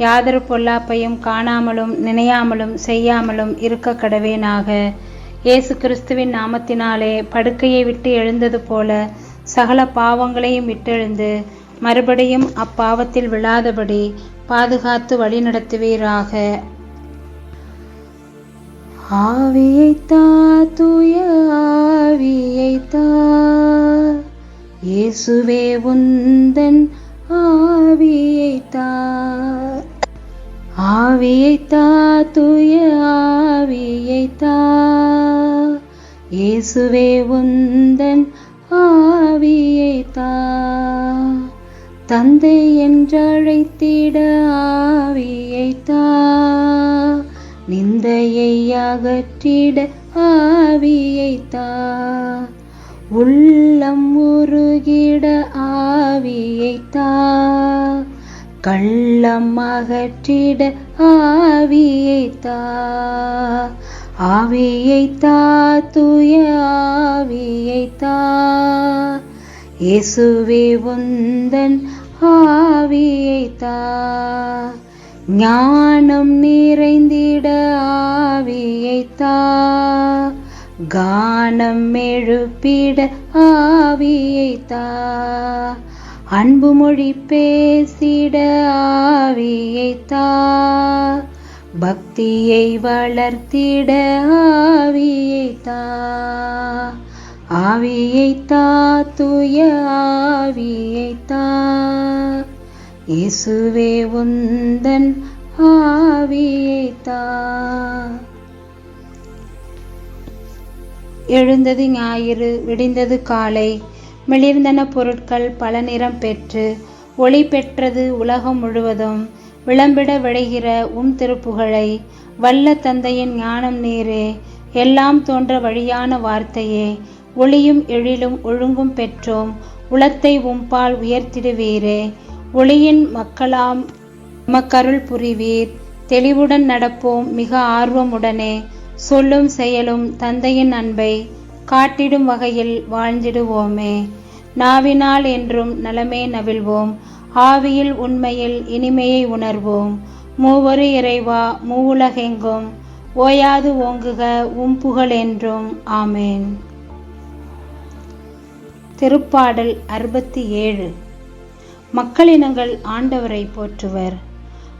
யாதொரு பொல்லாப்பையும் காணாமலும் நினையாமலும் செய்யாமலும் இருக்க கடவேனாக. இயேசு கிறிஸ்துவின் நாமத்தினாலே படுக்கையை விட்டு எழுந்தது போல சகல பாவங்களையும் விட்டெழுந்து மறுபடியும் அப்பாவத்தில் விழாதபடி பாதுகாத்து வழிநடத்துவீராக. ஆவியைத்தா தூய ஆவியைத்தா. இயேசுவே உந்தன் ஆவியைத்தா. ஆவியைத்தா தூய ஆவியைத்தா. இயேசுவே உந்தன் ஆவியைத்தா. தந்தை என்றழைத்திட ஆவியைத்தா. நிந்தையை அகற்றிட ஆவியைத்தா. உள்ளம் உருகிட ஆவியைத்தா. கள்ளம் அகற்றிட ஆவியை தா ஆவியைத்தா ஆவியைத்தா தூய தா. இயேசுவே உந்தன் ஆவியை தா ஞானம் நிறைந்திட ஆவியை தா. கானம் எழுப்பிட ஆவியை தா அன்பு மொழி பேசிட ஆவியைத்தா பக்தியை வளர்த்திட ஆவியைத்தா ஆவியைத்தா தூய ஆவியைத்தா இயேசுவே உந்தன் ஆவியைத்தா எழுந்தது ஞாயிறு விடிந்தது காலை. மிளிர்ந்தன பொருட்கள் பல நிறம் பெற்று ஒளி பெற்றது உலகம் முழுவதும். விளம்பிட விளைகிற உம் திருப்புகழை வல்ல தந்தையின் ஞானம் நீரே எல்லாம் தோன்ற வழியான வார்த்தையே. ஒளியும் எழிலும் ஒழுங்கும் பெற்றோம் உளத்தை உம்பால் உயர்த்திடுவீரே. ஒளியின் மக்களாம் மக்கருள் புரிவீர். தெளிவுடன் நடப்போம் மிக ஆர்வமுடனே. சொல்லும் செயலும் தந்தையின் அன்பை காட்டிடும் வகையில் வாழ்ந்திடுவோமே. நாவினால் என்றும் நலமே நவிழ்வோம். ஆவியில் உண்மையில் இனிமையை உணர்வோம். மூவொரு இறைவா மூவுலகெங்கும் ஓயாது ஓங்குக உம் புகழ் என்றும். ஆமேன். திருப்பாடல் அறுபத்தி ஏழு. மக்களினங்கள் ஆண்டவரை போற்றுவர்.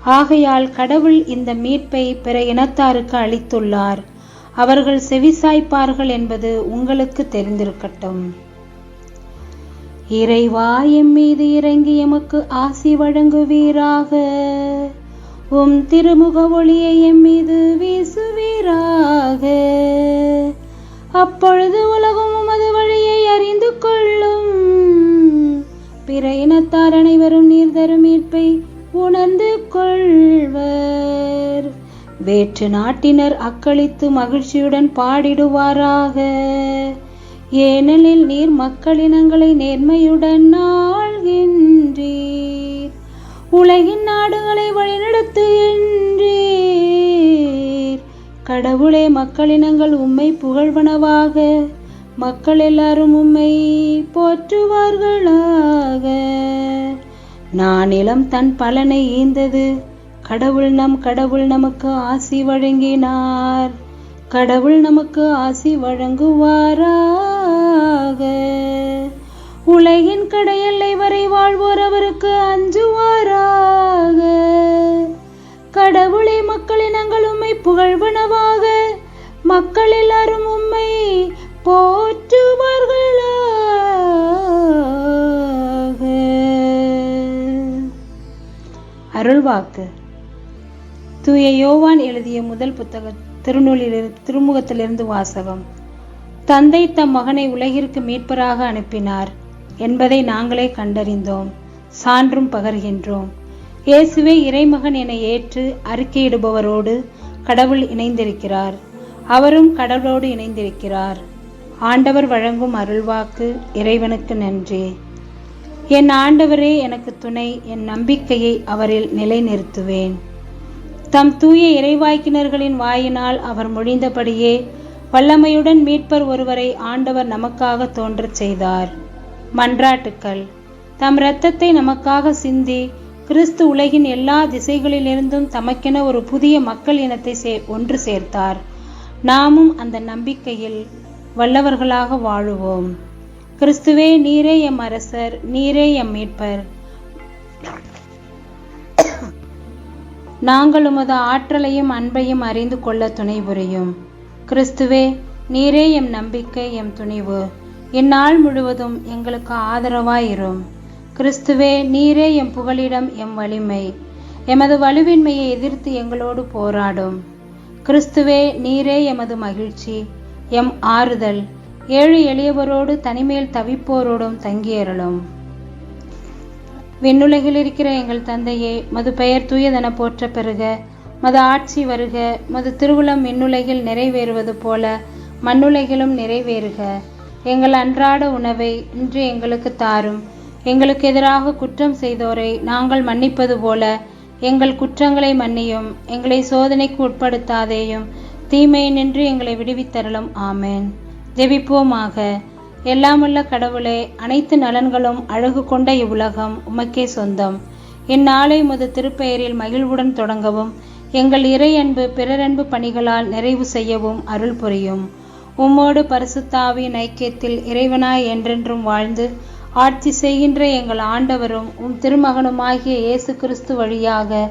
ஆகையால் கடவுள் இந்த மீட்பை பிற இனத்தாருக்கு அளித்துள்ளார். அவர்கள் செவிசாய்ப்பார்கள் என்பது உங்களுக்கு தெரிந்திருக்கட்டும். இறைவா எம் மீது இறங்கி எமக்கு ஆசி வழங்குவீராக. உம் திருமுக ஒளியை எம் மீது வீசுவீராக. அப்பொழுது உலகம் உமது வழியை அறிந்து கொள்ளும். பிற இனத்தார் அனைவரும் நீர் தரும் மீட்பை உணர்ந்து கொள்வர். வேற்று நாட்டினர் அக்களித்து மகிழ்ச்சியுடன் பாடிடுவாராக. ஏனெனில் நீர் மக்களினங்களை நேர்மையுடன் ஆள்கின்றீர். உலகின் நாடுகளை வழிநடத்துகின்றீர் கடவுளே மக்களினங்கள் உம்மை புகழ்வனவாக. மக்கள் எல்லாரும் உம்மை போற்றுவார்களாக. நானிலம் தன் பலனை ஈந்தது. கடவுள் நம் கடவுள் நமக்கு ஆசி வழங்கினார். கடவுள் நமக்கு ஆசி வழங்குவாரா? வழங்குவாராக உலகின் கடையெல்லை வரை வாழ்வோர் அவருக்கு அஞ்சுவாராக. கடவுளே மக்களினங்கள் உம்மை புகழ்வனவாக. மக்கள் எல்லாரும் உம்மை போற்றுவார்களாக. அருள்வாக்கு. தூய யோவான் எழுதிய முதல் புத்தக திருநூலில் திருமுகத்திலிருந்து வாசகம். தந்தை தம் மகனை உலகிற்கு மீட்பராக அனுப்பினார் என்பதை நாங்களே கண்டறிந்தோம் சான்றும் பகர்கின்றோம். இயேசுவே இறைமகன் என ஏற்று அறிக்கையிடுபவரோடு கடவுள் இணைந்திருக்கிறார். அவரும் கடவுளோடு இணைந்திருக்கிறார். ஆண்டவர் வழங்கும் அருள்வாக்கு இறைவனுக்கு நன்றி. என் ஆண்டவரே எனக்கு துணை என் நம்பிக்கையை அவரில் நிலைநிறுத்துவேன். தம் தூய இறைவாய்க்கினர்களின் வாயினால் அவர் மொழிந்தபடியே வல்லமையுடன் மீட்பர் ஒருவரை ஆண்டவர் நமக்காக தோன்றச் செய்தார். மன்றாட்டுக்கள். தம் இரத்தத்தை நமக்காக சிந்தி கிறிஸ்து உலகின் எல்லா திசைகளிலிருந்தும் தமக்கென ஒரு புதிய மக்கள் இனத்தை சே ஒன்று சேர்த்தார். நாமும் அந்த நம்பிக்கையில் வல்லவர்களாக வாழுவோம். கிறிஸ்துவே நீரே எம் அரசர் நீரே எம் மீட்பர். நாங்கள் உமது ஆற்றலையும் அன்பையும் அறிந்து கொள்ள துணை புரியும். கிறிஸ்துவே நீரே எம் நம்பிக்கை எம் துணிவு. இந்நாள் முழுவதும் எங்களுக்கு ஆதரவாயிரும். கிறிஸ்துவே நீரே எம் புகலிடம் எம் வலிமை. எமது வலுவின்மையை எதிர்த்து எங்களோடு போராடும். கிறிஸ்துவே நீரே எமது மகிழ்ச்சி எம் ஆறுதல். ஏழு எளியவரோடு தனிமேல் தவிப்போரோடும் தங்கியருளும். விண்ணுலகில் இருக்கிற எங்கள் தந்தையே மது பெயர் தூயதென போற்ற பெறுக மது ஆட்சி வருக மது திருவுளம் மின்னுலகில் நிறைவேறுவது போல மண்ணுலகிலும் நிறைவேறுக. எங்கள் அன்றாட உணவை இன்று எங்களுக்கு தாரும். எங்களுக்கு எதிராக குற்றம் செய்தோரை நாங்கள் மன்னிப்பது போல எங்கள் குற்றங்களை மன்னியும் எங்களை சோதனைக்கு உட்படுத்தாதேயும். தீமையை நின்று எங்களை விடுவித்தரலும் ஆமேன். ஜெபிப்போமாக. எல்லாமுள்ள கடவுளே அனைத்து நலன்களும் அழகு கொண்ட இவ்வுலகம் உமக்கே சொந்தம். இந்நாளை முது திருப்பெயரில் மகிழ்வுடன் தொடங்கவும் எங்கள் இறை அன்பு பிறரன்பு பணிகளால் நிறைவு செய்யவும் அருள் புரியும். உம்மோடு பரிசுத்தாவின் ஐக்கியத்தில் இறைவனாய் என்றென்றும் வாழ்ந்து ஆட்சி செய்கின்ற எங்கள் ஆண்டவரும் உம் திருமகனுமாகிய இயேசு கிறிஸ்து வழியாக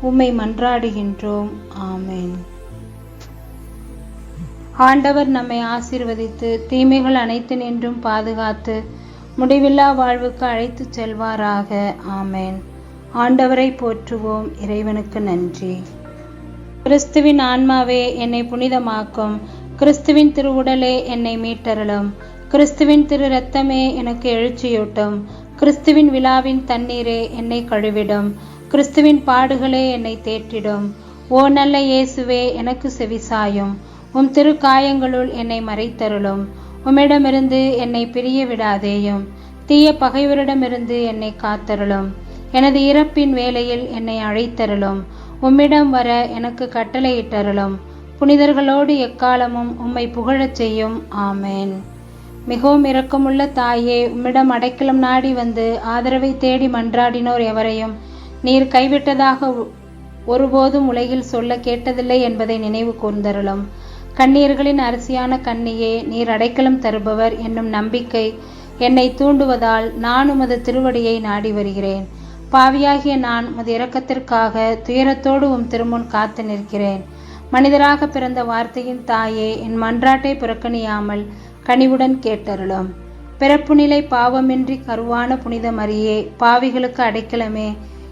உம்மை மன்றாடுகின்றோம். ஆமேன். ஆண்டவர் நம்மை ஆசீர்வதித்து தீமைகள் அனைத்து நின்றும் பாதுகாத்து முடிவில்லா வாழ்வுக்கு அழைத்துச் செல்வாராக. ஆமேன். ஆண்டவரை போற்றுவோம் இறைவனுக்கு நன்றி. கிறிஸ்துவின் ஆன்மாவே என்னை புனிதமாக்கும். கிறிஸ்துவின் திருவுடலே என்னை மீட்டருளும். கிறிஸ்துவின் திரு ரத்தமே எனக்கு எழுச்சியூட்டும். கிறிஸ்துவின் விழாவின் தண்ணீரே என்னை கழுவிடும். கிறிஸ்துவின் பாடுகளே என்னை தேற்றிடும். ஓ நல்ல இயேசுவே எனக்கு செவிசாயும். உம் திருக்காயங்களுள் என்னை மறைத்தருளும். உம்மிடமிருந்து என்னை பிரிய விடாதேயும் தீய பகைவரிடமிருந்து என்னை காத்தருளும். எனது இறப்பின் வேளையில் என்னை அழைத்தருளும். உம்மிடம் வர எனக்கு கட்டளையிட்டருளும். புனிதர்களோடு எக்காலமும் உம்மை புகழச் செய்யும். ஆமேன். மிகவும் இரக்கமுள்ள தாயே உம்மிடம் அடைக்கலம் நாடி வந்து ஆதரவை தேடி மன்றாடினோர் எவரையும் நீர் கைவிட்டதாக ஒருபோதும் உலகில் சொல்ல கேட்டதில்லை என்பதை நினைவு கூர்ந்தருளும். கண்ணீர்களின் அரசியான கண்ணியே நீர் அடைக்கலம் தருபவர் என்னும் நம்பிக்கை என்னை தூண்டுவதால் நான் உமது திருவடியை நாடி வருகிறேன். பாவியாகிய நான் உமது இரக்கத்திற்காக துயரத்தோடு உம் திருமுன் காத்து நிற்கிறேன். மனிதராக பிறந்த வார்த்தையின் தாயே என் மன்றாட்டை புறக்கணியாமல் கனிவுடன் கேட்டருளும். பிறப்பு நிலை பாவமின்றி கருவான புனித மரியே பாவிகளுக்கு அடைக்கலமே.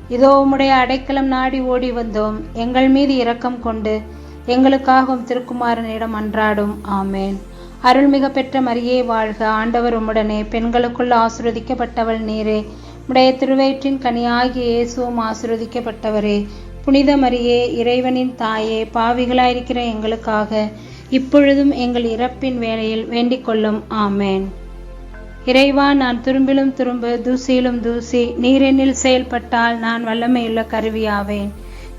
இதோ உம்முடைய அடைக்கலம் நாடி ஓடி வந்தோம். எங்கள் மீது இரக்கம் கொண்டு எங்களுக்காகவும் திருக்குமாரனிடம் அன்றாடும். ஆமேன். அருள்மிக பெற்ற மரியே வாழ்க. ஆண்டவர் உம்முடனே பெண்களுக்குள் ஆசிர்வதிக்கப்பட்டவள் நீரே. உடைய திருவயிற்றின் கனியாகிய இயேசுவும் ஆசிர்வதிக்கப்பட்டவரே புனித மரியே இறைவனின் தாயே பாவிகளாயிருக்கிற எங்களுக்காக இப்பொழுதும் எங்கள் இறப்பின் வேலையில் வேண்டிக் கொள்ளும். ஆமேன். இறைவா நான் துரும்பிலும் துரும்பு தூசியிலும் தூசி நீரெண்ணில் செயல்பட்டால் நான் வல்லமையுள்ள கருவியாவேன்.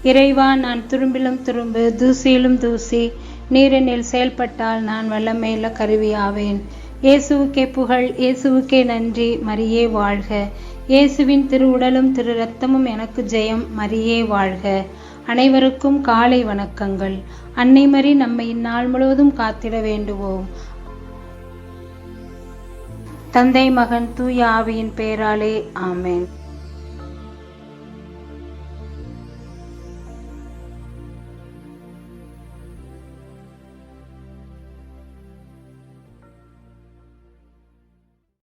இறைவா நான் துரும்பிலும் துரும்பு தூசியிலும் தூசி நீரெண்ணில் செயல்பட்டால் நான் வல்லமையுள்ள கருவியாவேன். இயேசுவுக்கே புகழ் இயேசுவுக்கே நன்றி மரியே வாழ்க. இயேசுவின் திருவுடலும் திரு ரத்தமும் எனக்கு ஜெயம் மரியே வாழ்க. அனைவருக்கும் காலை வணக்கங்கள். அன்னை மரி நம்மை இந்நாள் முழுவதும் காத்திட வேண்டுவோம். தந்தை மகன் தூய ஆவியின் பெயராலே ஆமேன்.